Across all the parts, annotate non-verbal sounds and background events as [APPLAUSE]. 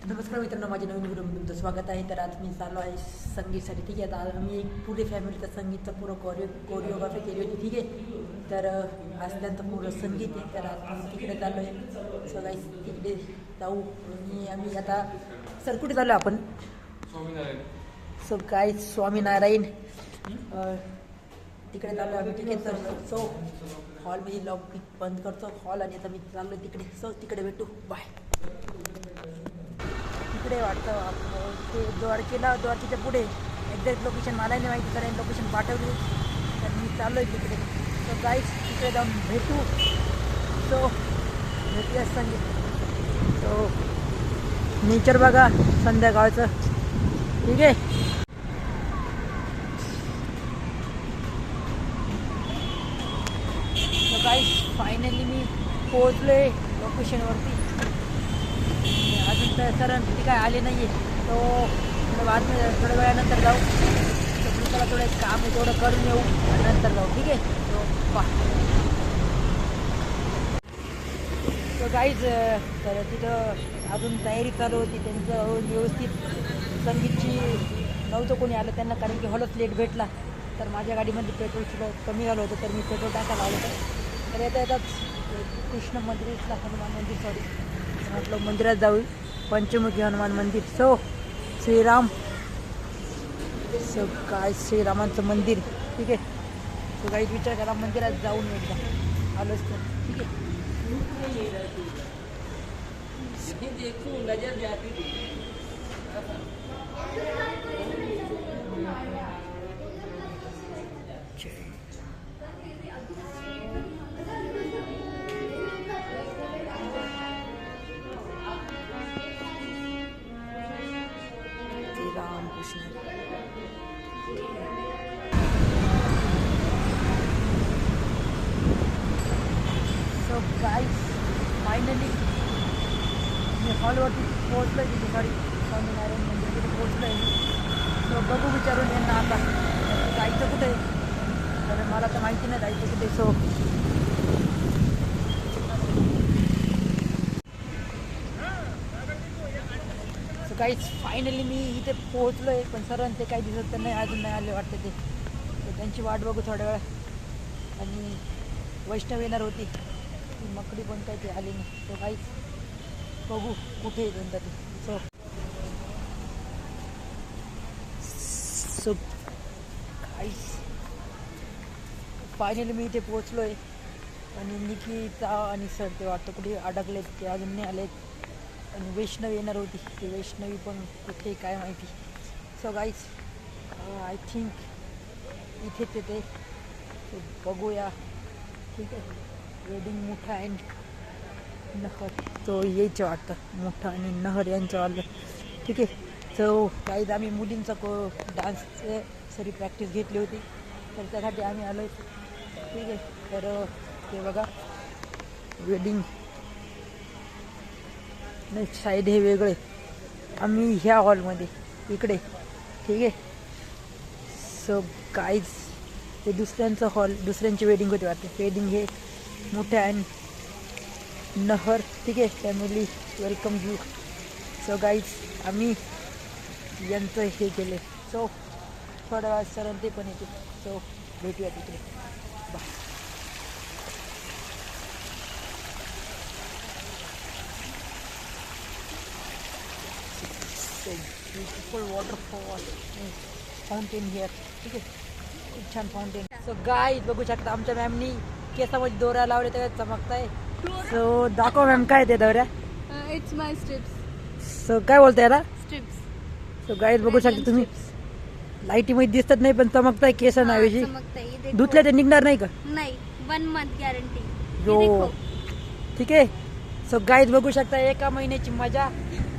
नमस्कार मित्रांनो माझ्या नवीन व्हिडिओ तुमचं स्वागत आहे तर आज मी चाललो आहे संगीतसाठी ठीक आहे आता आम्ही एक पुढे फॅमिलीचा संगीतचं पूर्ण कोरिओ कोरिओग्राफी केली होती ठीक आहे तर अं, आज पूर्ण संगीत आहे तर आज आम्ही तिकडे चाललो आहे सो तिकडे जाऊ आणि आम्ही आता सर कुठे चाललो आपण सो काय स्वामीनारायण अं, तिकडे चाललो आम्ही ठीक आहे तर सो हॉलमध्ये लॉक मी बंद करतो हॉल आणि आता मी चाललो तिकडे सो तिकडे भेटू बाय तिकडे वाटतं. ते द्वारकेला द्वारकेच्या पुढे एक्झॅक्ट लोकेशन मला नाही माहिती कारण लोकेशन पाठवली. तर मी चाललो आहे तिकडे. तर गाईस तिकडे जाऊन भेटू. सो भेटूया संगीत. सो नेचर बघा संध्याकाळचं. ठीक आहे? फायनली मी पोहोचलो आहे लोकेशनवरती अजून तर सर ती काय आले नाही आहे तो थोडं थोड्या वेळानंतर जाऊ. तर त्याला थोडं काम थोडं करून येऊ नंतर जाऊ. ठीक आहे? तो पा तो काहीच तर तिथं अजून तयारी चालू होती. त्यांचं व्यवस्थित संगीतची नव्हतं कोणी आलं त्यांना कारण की हॉलच लेट भेटला. तर माझ्या गाडीमध्ये पेट्रोल सुद्धा कमी झालं होतं तर मी पेट्रोल टाकायला आलं होतं. तर येता येताच कृष्ण मंदिर हनुमान मंदिर सॉरी म्हटलं मंदिरात जाऊ पंचमुखी हनुमान मंदिर. सो श्रीराम. सो काय श्रीरामांचं मंदिर. ठीक आहे? सो काही विचार करा मंदिरात जाऊन एकदा. आलोच तर. ठीक आहे? फायनली मी हॉलवरती पोहोचलो आहे तिथे सॉरी स्वामीनारायण मंदिर तिथे पोहोचलो आहे तर सो बघू विचारून यांना आता. जायचं कुठे? तर मला तर माहिती नाही जायचं कुठे सो. सो काहीच फायनली मी इथे पोहोचलो आहे पण सर ते काही दिसत तर नाही अजून नाही आले वाटतं ते. तर त्यांची वाट बघू थोड्या वेळा. आणि वैष्णव येणार होती. ती मकडी पण काही ते आली नाही. तो काहीच बघू कुठे आहे त्यांचा ते. सो सो काहीच. फायनली मी इथे पोहोचलो आहे आणि निकिता आणि सर ते वाटतं कुठे अडकलेत ते अजून नाही आलेत. आणि वैष्णवी येणार होती. ती वैष्णवी पण कुठे काय माहिती. सो गाईज आय थिंक इथेच येते बघूया. ठीक आहे. वेडिंग मोठा अँड नहर. तो यायचं वाटतं. मोठा आणि नहर यांचं आलं ठीक आहे. सो काहीच आम्ही मुलींचा को डान्स सरी प्रॅक्टिस घेतली होती. तर त्यासाठी आम्ही आलो ठीक आहे. तर ते बघा. वेडिंग नाही साईड हे वेगळे. आम्ही ह्या हॉलमध्ये इकडे. ठीक आहे. सो काहीच हे दुसऱ्यांचं हॉल दुसऱ्यांची वेडिंग होती वाटते. वेडिंग हे मोठ्या आणि नहर ठीक आहे family welcome you so guys आम्ही यांचं हे केले. सो थोड्या वेळात सर ते पण येते सो भेटूया तिकडे. Bye beautiful waterfall fountain here ठीक आहे. खूप छान फाउंटेन सो गाय बघू शकता आमच्या मॅमनी केसामध्ये दोऱ्या लावले तर चमकताय. सो दाखव मॅम काय ते दोऱ्या? It's my strips. सो काय बोलताय याला Strips. सो गाईज बघू शकता तुम्ही. लाईटीमध्ये दिसत नाही पण चमकताय केस ऐवजी चमकता है, ये देखो. धुतले ते निघणार नाही का? नहीं. वन मंथ गारंटी जो ठीक आहे. सो गाईज बघू शकता एका महिन्याची मजा. [LAUGHS]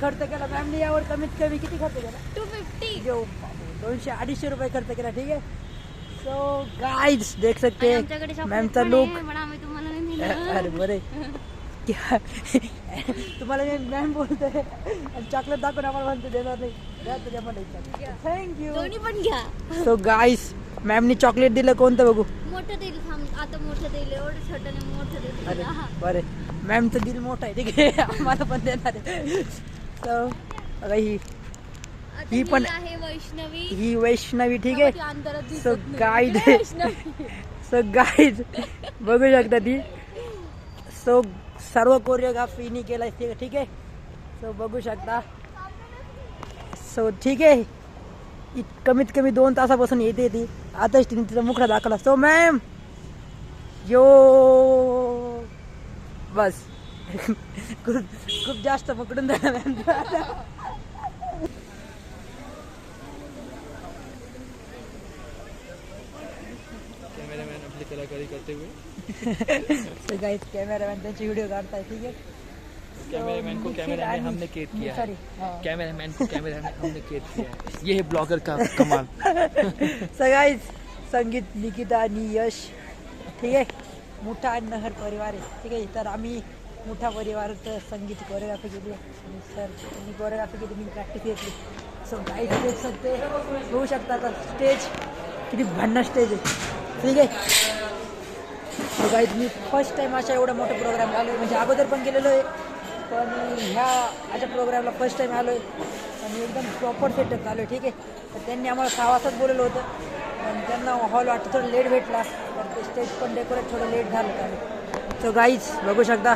खर्च केला. मॅमने यावर कमीत कमी किती खर्च केला? टू फिफ्टी दोनशे अडीचशे रुपये खर्च केला ठीक आहे? सो गाईज देख सकते लुक तुम्हाला नाही दिलं. अरे बरे. क्या? तुम्हाला मी मॅम बोलतोय आणि चॉकलेट दाखवून आम्हाला म्हणतो देणार नाही. द्या तुझ्या मला थँक्यू दोन्ही पण घ्या. सो गाईस मॅमनी चॉकलेट दिलं कोणतं बघू? मोठं देईल थांब आता मोठं देईल एवढं छोटं नाही मोठं देईल अरे हा. बरे. मॅमचं दिल मोठं आहे ठीक आहे. [LAUGHS] आम्हाला पण देणार आहे. तर बघा ही. ही पण- आहे वैष्णवी. ही वैष्णवी ठीक आहे. सो गाईज [LAUGHS] बघू शकता ती. सो सर्व कोरिओग्राफीनी केलं ठीक आहे ठीक आहे? सो बघू शकता. सो ठीक आहे. कमीत कमी दोन तासापासून येते ती. आताच तिने तिचा मुखडा दाखवला. So ma'am! यो! बस. [LAUGHS] खूप खूप जास्त पकडून झाला मॅम. कलाकारी करते हुए। सो गाईज कॅमेरामॅन त्यांची व्हिडिओ काढताय ठीक आहे कैमरामैन को कैमरा में हमने कैद किया है। कैमरामैन को कैमरा में [LAUGHS] हमने कैद किया है। ये है ब्लॉगर का कमाल। [LAUGHS] सगळ्याच संगीत निकिता आणि यश ठीक आहे मोठा नहर परिवार आहे ठीक आहे तर आम्ही मोठा परिवारात संगीत कोरिओग्राफी केली आणि सर मी कोरिओग्राफी केली मी प्रॅक्टिस घेतली सो गाईड देख सकते होऊ शकता आता स्टेज किती भन्ना स्टेज आहे ठीक आहे सो गाईज मी फर्स्ट टाईम अशा एवढा मोठा प्रोग्राम आलो म्हणजे अगोदर पण गेलेलो आहे पण ह्या अशा प्रोग्रामला फर्स्ट टाईम आलो आहे आणि एकदम प्रॉपर सेटअप चालू आहे ठीक आहे? तर त्यांनी आम्हाला सहा वाजताच बोलवलं होतं. पण त्यांना हॉल वाटतं थोडं लेट भेटला. तर ते स्टेज पण डेकोरेट थोडं लेट झालं होतं. सो गाईज बघू शकता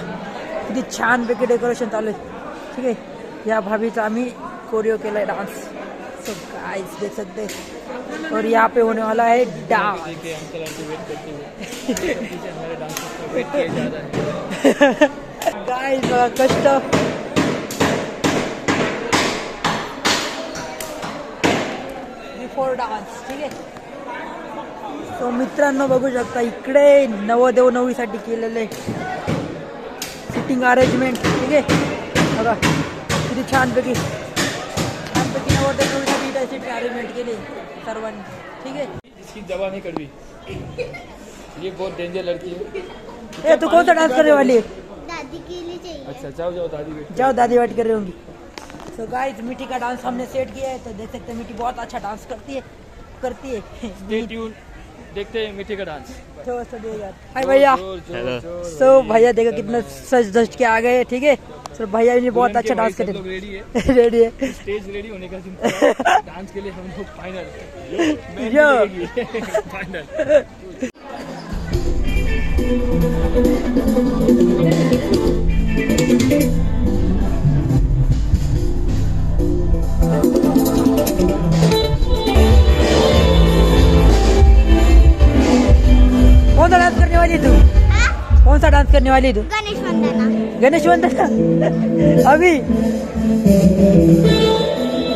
किती छानपैकी डेकोरेशन चालू आहे. ठीक आहे? या भाभीचा आम्ही कोरिओ केला आहे डान्स सो गाईज देख सकते और यहाँ पे होने वाला है डांस। है बघा कष्ट। बिफोर डान्स ठीक आहे सो मित्रांनो बघू शकता इकडे नवदेव नवरीसाठी केलेले सिटिंग अरेंजमेंट ठीक आहे? बघा किती छानपैकी. नवरदेव प्यारे इथे के लिए सरवन ठीक है? इसकी जवा नहीं कड़वी ये बहुत डेंजर लड़की है। ए तो कौन सा डांस करने वाली है? दादी के लिए चाहिए। अच्छा जाओ जाओ दादी बेटी जाओ दादी बैठ कर रही होंगी सो गाइस मिट्टी का डांस हमने सेट किया है तो देख सकते हैं मिट्टी बहुत अच्छा डांस करती है करती है। स्टे ट्यून देखते हैं मीठे का डांस तो तो हाय भैया। सो भैया देखो कितना सज धज के आ गए ठीक है? सो भैया ने बहुत अच्छा डांस करे रेडी है। [LAUGHS] रेडी है? स्टेज रेडी होने का चिंता डांस [LAUGHS] के लिए हम लोग फाइनल यो। फाइनल सा डांस करने वाली है तू? कौन सा डांस करने वाली है तू? गणेश वंदना. गणेश वंदना? अभी?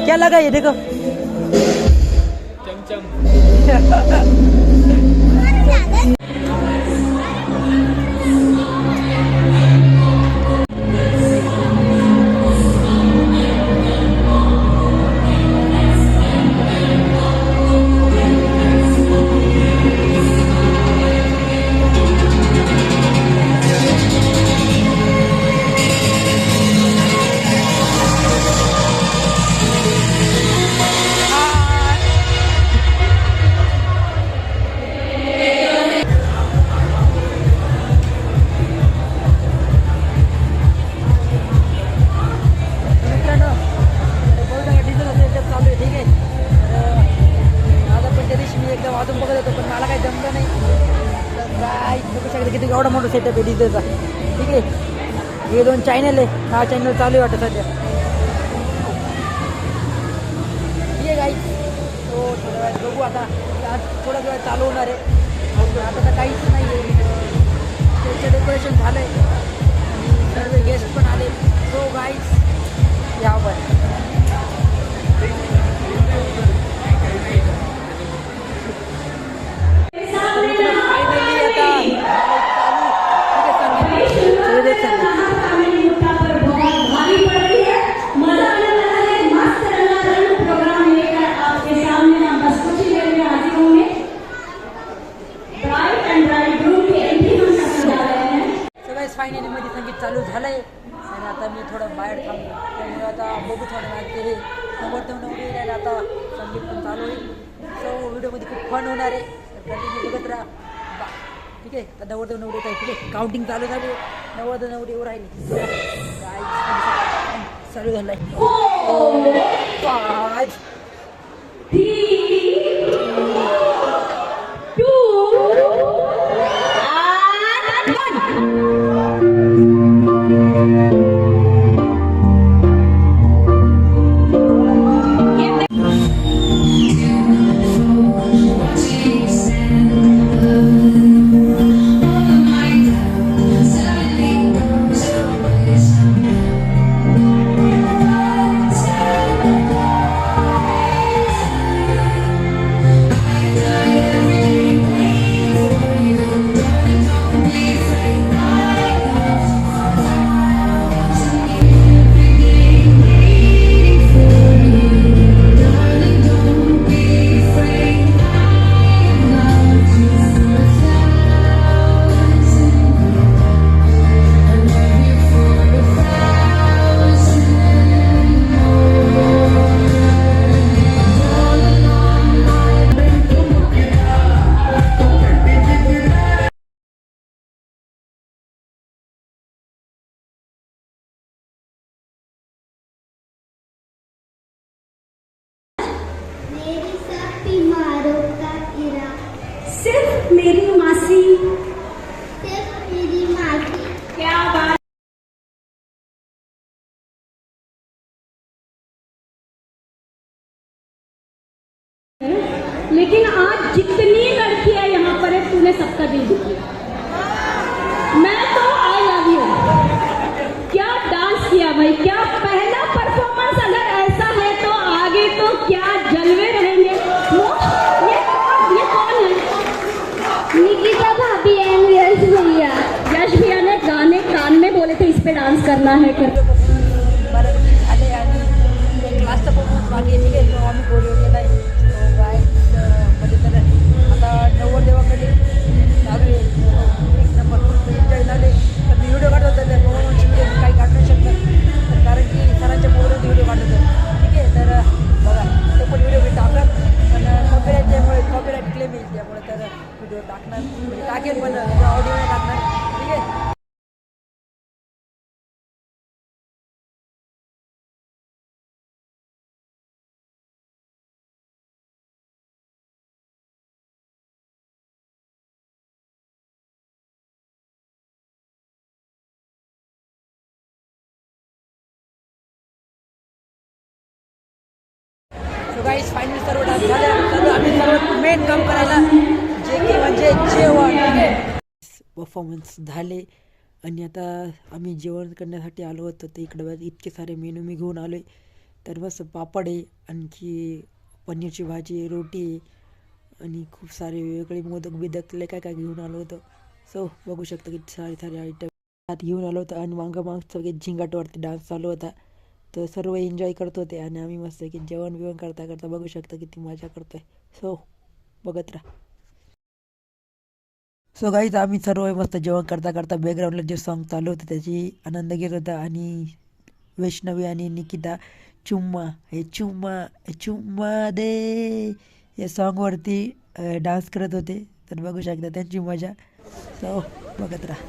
क्या लगा ये देखो? चमचम. [LAUGHS] दिवशी बघत होतो पण मला काही जमलं नाही. तर काय बघू शकते किती एवढा मोठा सेटअप आहे डिझेलचा ठीक आहे. हे दोन चॅनल आहे. हा चॅनल चालू आहे वाटतं सध्या. ठीक आहे गाई तो हो, बघू आता. आज थोड्या वेळ चालू होणार आहे. आता तर काहीच नाही आहे. त्याचं डेकोरेशन झालं आहे आणि सर्व गेस्ट पण आले सो हो, गाईज संगीत चालू झालं आहे आणि आता मी थोडं बाहेर थांबलो. त्यामुळे आता बघू थोडं वेळात ते नव्वद नव्वद येईल आता संगीत पण चालू होईल. सो व्हिडिओमध्ये खूप फन होणार आहे. तर कंटिन्यू बघत राहा. बा ठीक आहे? आता नव्वद नव्वद आहे ठीक आहे? काउंटिंग चालू झाली. नव्वद नवडे येऊ राहिली. काय चालू आहे पाच oh, लेकिन आज जितनी लड़कियाँ यहाँ पर है तूने सबका दिल लिया। मैं तो आई लव यू क्या डांस किया भाई? क्या पहला परफॉर्मेंस अगर ऐसा है तो आगे तो क्या जलवे रहेंगे? मोक्ष, ये ये कौन है? निकिता भाभी एंड यश भैया। यश भैया ने गाने कान में बोले थे इस पे डांस करना है कर। व्हिडिओ टाकणार. म्हणजे टाकेल पण म्हणजे ऑडिओ नाही टाकणार. ठीक आहे? सो गाईज फायनल सर्व डान्स झाले. आम्ही सर्व मेन काम करायला जे की म्हणजे जेवण. परफॉर्मन्स झाले. आणि आता आम्ही जेवण करण्यासाठी आलो होतो. तर इकडे इतके सारे मेनू मी घेऊन आलो आहे तर मस्त पापड आहे आणखी पनीरची भाजी रोटी आणि खूप सारे वेगवेगळे मोदक बिदकले काय काय घेऊन आलो होतो. सो बघू शकतो की सारे सारे आयटम आत घेऊन आलो होतो. आणि मागं माग सगळे झिंगाटवरती डान्स चालू होता. तर सर्व एन्जॉय करत होते. आणि आम्ही मस्त की जेवण बिवण करता करता बघू शकतो किती मजा करतोय. सो बघत राहा. सो गाईज आम्ही सर्व मस्त जेवण करता करता बॅकग्राऊंडला जे सॉन्ग चालू होते त्याची आनंद घेत होता आणि वैष्णवी आणि निकिता चुम्मा हे चुम्मा हे चुम्मा दे. या सॉन्गवरती डान्स करत होते. तर बघू शकता त्यांची मजा. सो बघत राहा.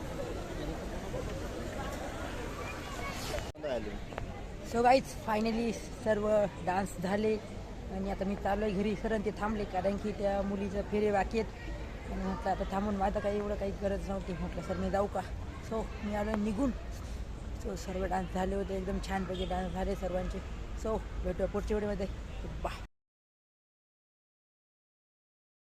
सो गाईज फायनली सर्व डान्स झाले. आणि आता मी चाललो आहे घरी. सर ते थांबले कारण की त्या मुलीचं फेरे बाकी आहेत. आणि म्हटलं आता थांबून माझं काही एवढं काही गरज नव्हती. म्हटलं सर मी जाऊ का? सो मी आलो निघून. सो सर्व डान्स झाले होते एकदम छानपैकी डान्स झाले सर्वांचे. सो भेटूया पुढच्या वेळेमध्ये बाय